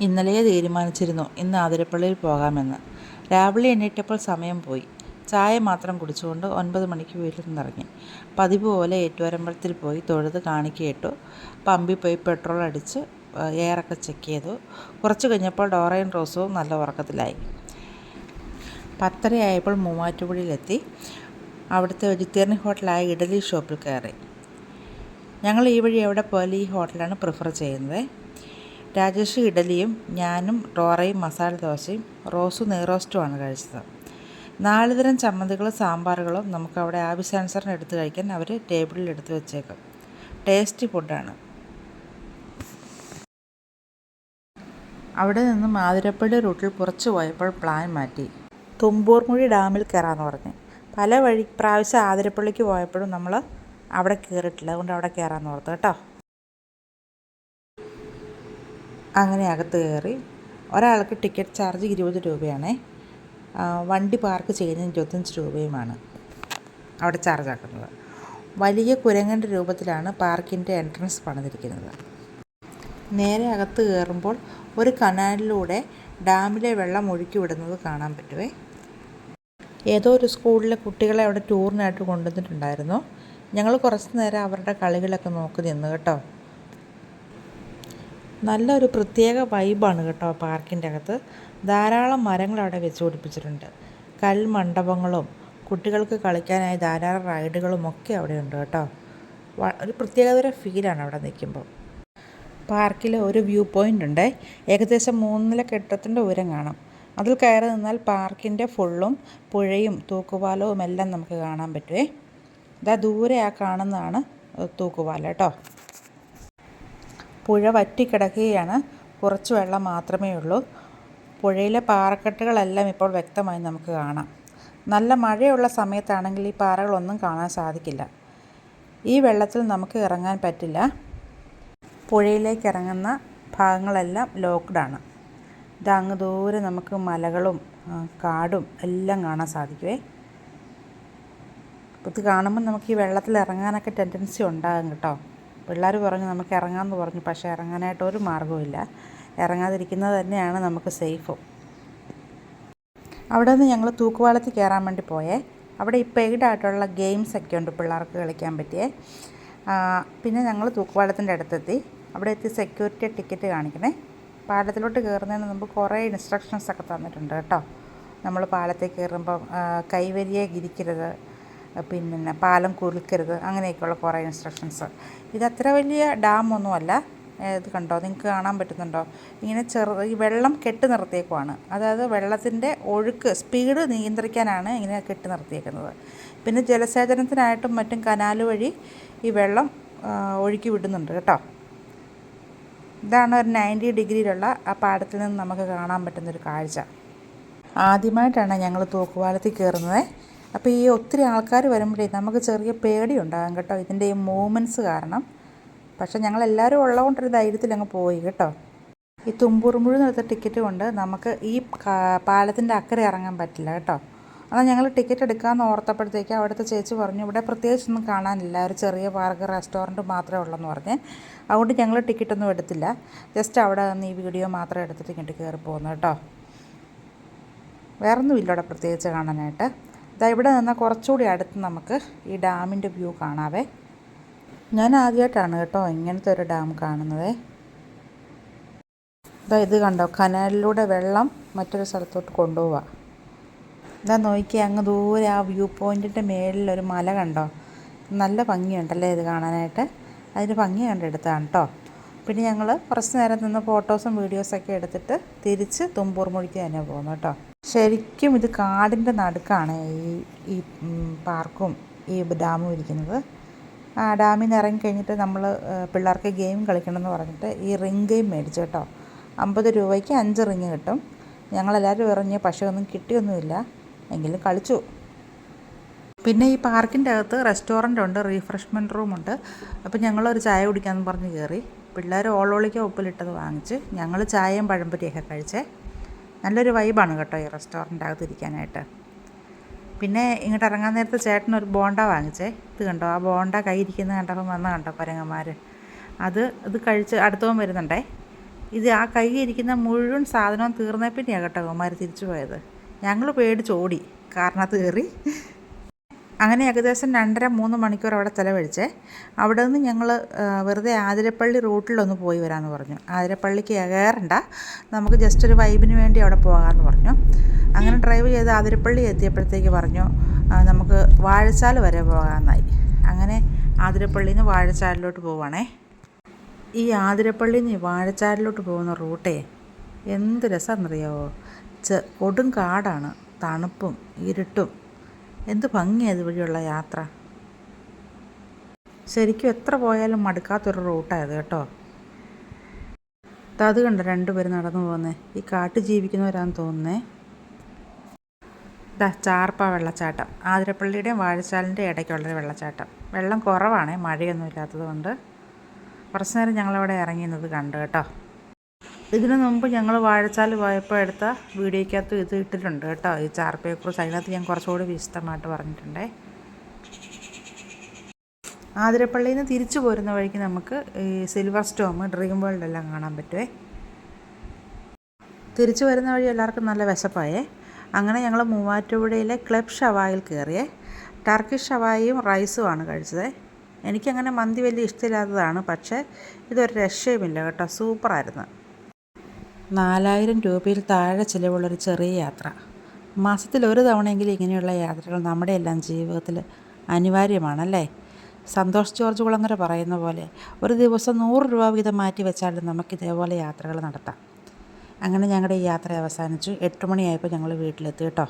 ഇന്നലെയേ തീരുമാനിച്ചിരുന്നു ഇന്ന് ആതിരപ്പള്ളിയിൽ പോകാമെന്ന്. രാവിലെ എണീറ്റപ്പോൾ സമയം പോയി. ചായ മാത്രം കുടിച്ചുകൊണ്ട് ഒൻപത് മണിക്ക് വീട്ടിൽ നിന്നിറങ്ങി. പതിവ് പോലെ ഏറ്റുവരമ്പലത്തിൽ പോയി തൊഴുത് കാണിക്കയിട്ടു പമ്പിൽ പോയി പെട്രോൾ അടിച്ച് എയറൊക്കെ ചെക്ക് ചെയ്തു. കുറച്ച് കഴിഞ്ഞപ്പോൾ ഡോറയും റോസവും നല്ല ഉറക്കത്തിലായി. പത്തരയായപ്പോൾ മൂവാറ്റുപുഴയിലെത്തി. അവിടുത്തെ വെജിറ്റേറിയൻ ഹോട്ടലായ ഇഡലി ഷോപ്പിൽ കയറി. ഞങ്ങൾ ഈ വഴി എവിടെ പോയാലും ഈ ഹോട്ടലാണ് പ്രിഫർ ചെയ്യുന്നത്? രാജേഷ് ഇഡലിയും ഞാനും റോറയും മസാല ദോശയും റോസു നെയ്റോസ്റ്റുമാണ് കഴിച്ചത്. നാല് തരം ചമ്മന്തികളും സാമ്പാറുകളും നമുക്ക് അവിടെ ആവശ്യാനുസരണം എടുത്ത് കഴിക്കാൻ അവർ ടേബിളിൽ എടുത്തു വെച്ചേക്കും. ടേസ്റ്റി ഫുഡാണ്. അവിടെ നിന്ന് മാതിരപ്പള്ളി റൂട്ടിൽ കുറച്ച് പോയപ്പോൾ പ്ലാൻ മാറ്റി. തുമ്പൂർമുഴി ഡാമിൽ കയറാമെന്ന് പറഞ്ഞു. പല വഴി പ്രാവശ്യം ആതിരപ്പള്ളിക്ക് പോയപ്പോഴും നമ്മൾ അവിടെ കയറിയിട്ടില്ല. അതുകൊണ്ട് അവിടെ കയറാമെന്ന് ഓർത്തു. കേട്ടോ? അങ്ങനെ അകത്ത് കയറി. ഒരാൾക്ക് ടിക്കറ്റ് ചാർജ് ഇരുപത് രൂപയാണേ. വണ്ടി പാർക്ക് ചെയ്യുന്നതിന് ഇരുപത്തഞ്ച് രൂപയുമാണ് അവിടെ ചാർജ് ആക്കുന്നത് വലിയ കുരങ്ങന്റെ രൂപത്തിലാണ് പാർക്കിന്റെ എൻട്രൻസ് പണിതിരിക്കുന്നത്. നേരെ അകത്ത് കയറുമ്പോൾ ഒരു കനാലിലൂടെ ഡാമിലെ വെള്ളം ഒഴുക്കി വിടുന്നത് കാണാൻ പറ്റുമേ ഏതോ ഒരു സ്കൂളിലെ കുട്ടികളെ അവിടെ ടൂറിനായിട്ട് കൊണ്ടുവന്നിട്ടുണ്ടായിരുന്നു. ഞങ്ങൾ കുറച്ച് നേരം അവരുടെ കളികളൊക്കെ നോക്കി നിന്ന് കേട്ടോ. നല്ലൊരു പ്രത്യേക വൈബാണ് കേട്ടോ പാർക്കിന്റെ അകത്ത്. ധാരാളം മരങ്ങൾ അവിടെ വെച്ച് പിടിപ്പിച്ചിട്ടുണ്ട്. കൽമണ്ഡപങ്ങളും കുട്ടികൾക്ക് കളിക്കാനായി ധാരാളം റൈഡുകളും ഒക്കെ അവിടെ ഉണ്ട് കേട്ടോ. ഒരു പ്രത്യേകതര ഫീലാണ് അവിടെ നിൽക്കുമ്പോൾ. പാർക്കിൽ ഒരു വ്യൂ പോയിന്റ് ഉണ്ട്. ഏകദേശം മൂന്നില കെട്ടിടത്തിന്റെ ഉയരം കാണാം. അതിൽ കയറി നിന്നാൽ പാർക്കിന്റെ ഫുള്ളും പുഴയും തൂക്കുപാലവും എല്ലാം നമുക്ക് കാണാൻ പറ്റുമേ ഇതാ ദൂരെ ആ കാണുന്നതാണ് തൂക്കുപാലം കേട്ടോ. പുഴ വറ്റിക്കിടക്കുകയാണ്. കുറച്ച് വെള്ളം മാത്രമേ ഉള്ളൂ. പുഴയിലെ പാറക്കെട്ടുകളെല്ലാം ഇപ്പോൾ വ്യക്തമായി നമുക്ക് കാണാം. നല്ല മഴയുള്ള സമയത്താണെങ്കിൽ ഈ പാറകളൊന്നും കാണാൻ സാധിക്കില്ല. ഈ വെള്ളത്തിൽ നമുക്ക് ഇറങ്ങാൻ പറ്റില്ല. പുഴയിലേക്ക് ഇറങ്ങുന്ന ഭാഗങ്ങളെല്ലാം ലോക്ക്ഡാണ് ഇത് അങ്ങ് ദൂരെ നമുക്ക് മലകളും കാടും എല്ലാം കാണാൻ സാധിക്കുമേ ഇത് കാണുമ്പോൾ നമുക്ക് ഈ വെള്ളത്തിൽ ഇറങ്ങാനൊക്കെ ടെൻഡൻസി ഉണ്ടാകും കേട്ടോ. പിള്ളേർ പറഞ്ഞു നമുക്ക് ഇറങ്ങാമെന്ന് പറഞ്ഞു. പക്ഷേ ഇറങ്ങാനായിട്ട് ഒരു മാർഗവുമില്ല. ഇറങ്ങാതിരിക്കുന്നത് തന്നെയാണ് നമുക്ക് സേഫും അവിടെ നിന്ന് ഞങ്ങൾ തൂക്കുപാലത്തിൽ കയറാൻ വേണ്ടി പോയേ. അവിടെ ഈ പെയ്ഡ് ഗെയിംസൊക്കെ ഉണ്ട് പിള്ളേർക്ക് കളിക്കാൻ പറ്റിയേ. പിന്നെ ഞങ്ങൾ തൂക്കുപാലത്തിന്റെ അടുത്തെത്തി. അവിടെ എത്തി സെക്യൂരിറ്റി ടിക്കറ്റ് കാണിക്കണേ. പാലത്തിലോട്ട് കയറുന്നതിന് മുമ്പ് കുറേ ഇൻസ്ട്രക്ഷൻസ് ഒക്കെ തന്നിട്ടുണ്ട് കേട്ടോ. നമ്മൾ പാലത്തിൽ കയറുമ്പോൾ കൈവരിയെ ഗിരിക്കരുത് പിന്നെ പാലം കുറിക്കരുത് അങ്ങനെയൊക്കെയുള്ള കുറേ ഇൻസ്ട്രക്ഷൻസ് ഇത് അത്ര വലിയ ഡാമൊന്നുമല്ല. ഇത് കണ്ടോ? നിങ്ങൾക്ക് കാണാൻ പറ്റുന്നുണ്ടോ? ഇങ്ങനെ ചെറു ഈ വെള്ളം കെട്ടി നിർത്തിയേക്കുവാണ്. അതായത് വെള്ളത്തിന്റെ ഒഴുക്ക് സ്പീഡ് നിയന്ത്രിക്കാനാണ് ഇങ്ങനെ കെട്ടി നിർത്തിയേക്കുന്നത്. പിന്നെ ജലസേചനത്തിനായിട്ടും മറ്റും കനാൽ വഴി ഈ വെള്ളം ഒഴുക്കി വിടുന്നുണ്ട് കേട്ടോ. ഇതാണ് ഒരു നയന്റി ഡിഗ്രിയിലുള്ള ആ പാടത്തിൽ നിന്ന് നമുക്ക് കാണാൻ പറ്റുന്നൊരു കാഴ്ച. ആദ്യമായിട്ടാണ് ഞങ്ങൾ തൂക്കുപാലത്തിൽ കയറുന്നത്. അപ്പോൾ ഈ ഒത്തിരി ആൾക്കാർ വരുമ്പോഴേ നമുക്ക് ചെറിയ പേടി ഉണ്ടാകും കേട്ടോ ഇതിന്റെ ഈ മൂവ്മെന്റ്സ് കാരണം. പക്ഷേ ഞങ്ങളെല്ലാവരും ഉള്ളതുകൊണ്ടൊരു ധൈര്യത്തിൽ അങ്ങ് പോയി കേട്ടോ. ഈ തുമ്പൂർമുഴി നിർത്ത ടിക്കറ്റ് കൊണ്ട് നമുക്ക് ഈ പാലത്തിന്റെ അക്കരെ ഇറങ്ങാൻ പറ്റില്ല കേട്ടോ. എന്നാൽ ഞങ്ങൾ ടിക്കറ്റ് എടുക്കാമെന്ന് ഓർത്തപ്പോഴത്തേക്ക് അവിടുത്തെ ചേച്ചി പറഞ്ഞു ഇവിടെ പ്രത്യേകിച്ചൊന്നും കാണാനില്ല. ഒരു ചെറിയ പാർക്ക് റെസ്റ്റോറന്റ് മാത്രമേ ഉള്ളെന്ന് പറഞ്ഞ്. അതുകൊണ്ട് ഞങ്ങൾ ടിക്കറ്റൊന്നും എടുത്തില്ല. ജസ്റ്റ് അവിടെ നിന്ന് ഈ വീഡിയോ മാത്രം എടുത്തിട്ട് ഇങ്ങോട്ട് കയറി പോകുന്നു കേട്ടോ. വേറൊന്നുമില്ല അവിടെ പ്രത്യേകിച്ച് കാണാനായിട്ട്. ഇതാ ഇവിടെ നിന്ന് കുറച്ചുകൂടി അടുത്ത് നമുക്ക് ഈ ഡാമിന്റെ വ്യൂ കാണാവേ. ഞാൻ ആദ്യമായിട്ടാണ് കേട്ടോ ഇങ്ങനത്തെ ഒരു ഡാം കാണുന്നത്. ഇതാ ഇത് കണ്ടോ? കനാലിലൂടെ വെള്ളം മറ്റൊരു സ്ഥലത്തോട്ട് കൊണ്ടുപോവാ. ഇതാ നോക്കി അങ്ങ് ദൂരെ ആ വ്യൂ പോയിന്റിന്റെ മേളിലൊരു മല കണ്ടോ? നല്ല ഭംഗിയുണ്ടല്ലേ ഇത് കാണാനായിട്ട്? അതിന് ഭംഗി കണ്ടെടുത്താണ് കേട്ടോ. പിന്നെ ഞങ്ങൾ കുറച്ച് നേരം നിന്ന് ഫോട്ടോസും വീഡിയോസൊക്കെ എടുത്തിട്ട് തിരിച്ച് തുമ്പൂർ മുഴിക്ക് തന്നെ പോകുന്നു കേട്ടോ. ശരിക്കും ഇത് കാടിന്റെ നടുക്കാണ് ഈ ഈ പാർക്കും ഈ ഡാമും ഇരിക്കുന്നത്. ആ ഡാമിൽ നിന്ന് ഇറങ്ങിക്കഴിഞ്ഞിട്ട് നമ്മൾ പിള്ളേർക്ക് ഗെയിം കളിക്കണമെന്ന് പറഞ്ഞിട്ട് ഈ റിംഗ് ഗെയിം മേടിച്ചു കേട്ടോ. അമ്പത് രൂപയ്ക്ക് അഞ്ച് റിങ് കിട്ടും. ഞങ്ങളെല്ലാവരും ഇറങ്ങിയ പക്ഷേ ഒന്നും കിട്ടിയൊന്നുമില്ല. എങ്കിലും കളിച്ചു. പിന്നെ ഈ പാർക്കിന്റെ അകത്ത് റെസ്റ്റോറന്റ് ഉണ്ട് റീഫ്രഷ്മെന്റ് റൂമുണ്ട്. അപ്പോൾ ഞങ്ങളൊരു ചായ കുടിക്കാമെന്ന് പറഞ്ഞ് കയറി. പിള്ളേർ ഓളോളിക്ക ഉപ്പിലിട്ടത് വാങ്ങിച്ച് ഞങ്ങൾ ചായയും പഴംപൊരിയൊക്കെ കഴിച്ചേ. നല്ലൊരു വൈബാണ് കേട്ടോ ഈ റെസ്റ്റോറന്റ് അകത്ത് ഇരിക്കാനായിട്ട്. പിന്നെ ഇങ്ങോട്ട് ഇറങ്ങാൻ നേരത്തെ ചേട്ടൻ ഒരു ബോണ്ട വാങ്ങിച്ചേ. ഇത് കണ്ടോ? ആ ബോണ്ട കൈയിരിക്കുന്ന കണ്ടപ്പം വന്ന കണ്ടോ പരങ്ങന്മാർ അത് ഇത് കഴിച്ച് അടുത്തവൻ വരുന്നുണ്ടേ. ഇത് ആ കൈ ഇരിക്കുന്ന മുഴുവൻ സാധനവും തീർന്നേ പിന്നെയാണ് കേട്ടോ കുമാർ തിരിച്ചു പോയത്. ഞങ്ങൾ പേടിച്ചോടി കാരണത്ത് കയറി. അങ്ങനെ ഏകദേശം രണ്ടര മൂന്ന് മണിക്കൂർ അവിടെ ചിലവഴിച്ചേ. അവിടെ നിന്ന് ഞങ്ങൾ വെറുതെ ആതിരപ്പള്ളി റൂട്ടിലൊന്ന് പോയി വരാമെന്ന് പറഞ്ഞു. ആതിരപ്പള്ളിക്ക് കയറണ്ട നമുക്ക് ജസ്റ്റ് ഒരു വൈബിന് വേണ്ടി അവിടെ പോകാമെന്ന് പറഞ്ഞു. അങ്ങനെ ഡ്രൈവ് ചെയ്ത് ആതിരപ്പള്ളി എത്തിയപ്പോഴത്തേക്ക് പറഞ്ഞു നമുക്ക് വാഴച്ചാൽ വരെ പോകാമെന്നായി അങ്ങനെ ആതിരപ്പള്ളിയിൽ നിന്ന് വാഴച്ചാലിലോട്ട് പോവുകയാണേ ഈ ആതിരപ്പള്ളിയിൽ നിന്ന് വാഴച്ചാലിലോട്ട് പോകുന്ന റൂട്ടേ എന്ത് രസമെന്നറിയാവോ? കൊടും കാടാണ്. തണുപ്പും ഇരുട്ടും. എന്ത് ഭംഗിയാണ് ഇതുവഴിയുള്ള യാത്ര. ശരിക്കും എത്ര പോയാലും മടുക്കാത്തൊരു റൂട്ടായത് കേട്ടോ. അത് കണ്ട രണ്ടുപേരും നടന്നു പോകുന്നേ. ഈ കാട്ടിൽ ജീവിക്കുന്നവരാന്ന് തോന്നുന്നേ. ദാ ചാർപ്പ വെള്ളച്ചാട്ടം. ആതിരപ്പള്ളിയുടെയും വാഴച്ചാലിന്റെ ഇടയ്ക്കുള്ളൊരു വെള്ളച്ചാട്ടം. വെള്ളം കുറവാണ് മഴയൊന്നും ഇല്ലാത്തത് കൊണ്ട് കുറച്ച് നേരം ഞങ്ങളവിടെ ഇറങ്ങിയത് കണ്ടു കേട്ടോ. ഇതിനു മുമ്പ് ഞങ്ങൾ വാഴച്ചാൽ പോയപ്പോൾ എടുത്ത വീഡിയോയ്ക്കകത്ത് ഇത് ഇട്ടിട്ടുണ്ട് കേട്ടോ. ഈ ചാർപ്പയെക്കുറിച്ച് അതിനകത്ത് ഞാൻ കുറച്ചുകൂടി വിശദമായിട്ട് പറഞ്ഞിട്ടുണ്ടേ. ആതിരപ്പള്ളിയിൽ നിന്ന് തിരിച്ചു പോരുന്ന വഴിക്ക് നമുക്ക് ഈ സിൽവർ സ്റ്റോം ഡ്രീം വേൾഡ് എല്ലാം കാണാൻ പറ്റുമേ തിരിച്ചു വരുന്ന വഴി എല്ലാവർക്കും നല്ല വിശപ്പായേ. അങ്ങനെ ഞങ്ങൾ മൂവാറ്റുപുഴയിലെ ക്ലബ് ഷവായിൽ കയറിയേ. ടർക്കിഷ് ഷവായിയും റൈസുമാണ് കഴിച്ചത്. എനിക്കങ്ങനെ മന്തി വലിയ ഇഷ്ടമില്ലാത്തതാണ് പക്ഷേ ഇതൊരു രക്ഷയുമില്ല കേട്ടോ. സൂപ്പറായിരുന്നു. നാലായിരം രൂപയിൽ താഴെ ചിലവുള്ളൊരു ചെറിയ യാത്ര. മാസത്തിൽ ഒരു തവണയെങ്കിലും ഇങ്ങനെയുള്ള യാത്രകൾ നമ്മുടെ എല്ലാം ജീവിതത്തിൽ അനിവാര്യമാണല്ലേ? സന്തോഷ് ജോർജ് കുളങ്ങര പറയുന്ന പോലെ ഒരു ദിവസം നൂറ് രൂപ വീതം മാറ്റി വെച്ചാലും നമുക്ക് ഇതേപോലെ യാത്രകൾ നടത്താം. അങ്ങനെ ഞങ്ങളുടെ ഈ യാത്ര അവസാനിച്ചു. എട്ട് മണിയായപ്പോൾ ഞങ്ങൾ വീട്ടിലെത്തി കേട്ടോ.